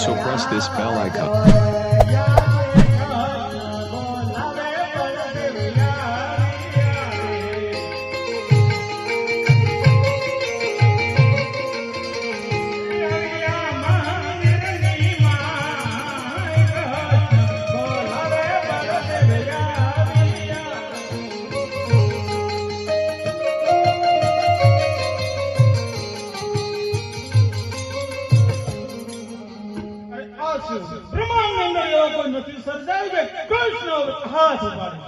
also press this bell icon. બ્રહ્માંડ અંદર એવો કોઈ નથી સર્જાયું કે કૃષ્ણ હાથ ઉપાડે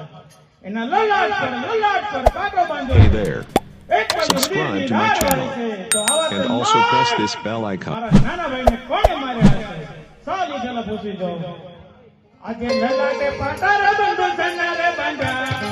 એના લલાટ પર લલાટ પર કાંટો બાંધ્યો subscribe to my channel and also press this bell icon. આજે બાંધ્યા.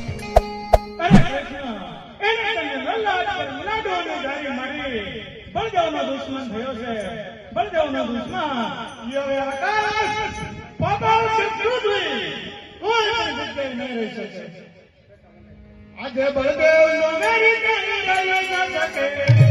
થયો છે. બળદેવનો દુશ્મન યો આકાશ, પાતાળ પૃથ્વી, કોઈ શકે. આજે બળદેવનો મેરી કરી રહ્યો ન શકે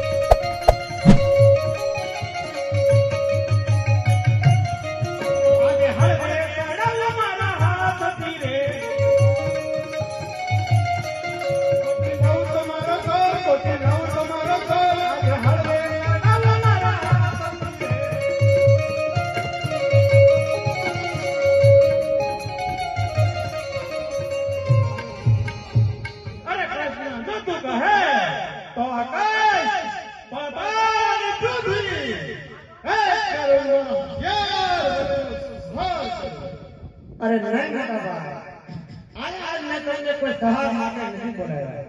અરે નહીં મોટા ભાઈ આજ આજ મેં તમને કોઈ સહાર માટે નથી બોલાવ્યા.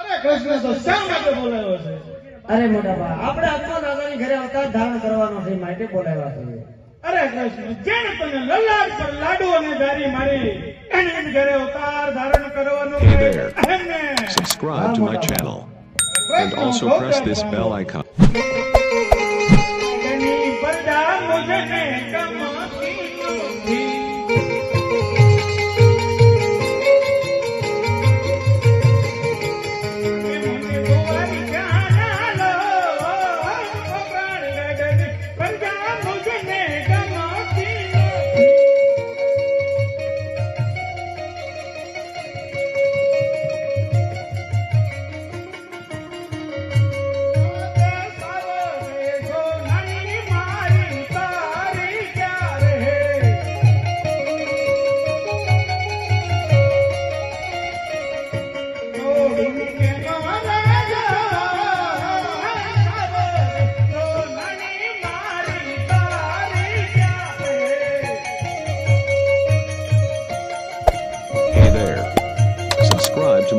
અરે કૃષ્ણ તો શા માટે બોલાયો છે? અરે મોટા ભાઈ આપણે અક્કો દાદાની ઘરે અવતાર ધારણ કરવાનો છે માટે બોલાવ્યા છે. અરે કૃષ્ણ જેને તમે લલાટ પર લાડુ અને દારી મારી એને જ ઘરે અવતાર ધારણ કરવાનો છે. એમને. Subscribe to my channel. and also press this bell icon.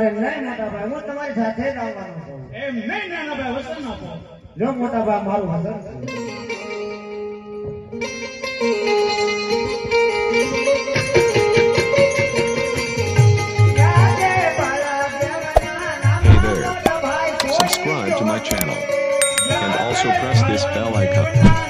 અરે નહીં મોટા ભાઈ હું તમારી સાથે જ આવવાનો છું એમ નહીં નાના ભાઈ વસન આપો જો મોટા ભાઈ મારું there. Subscribe to my channel. And also press this bell icon.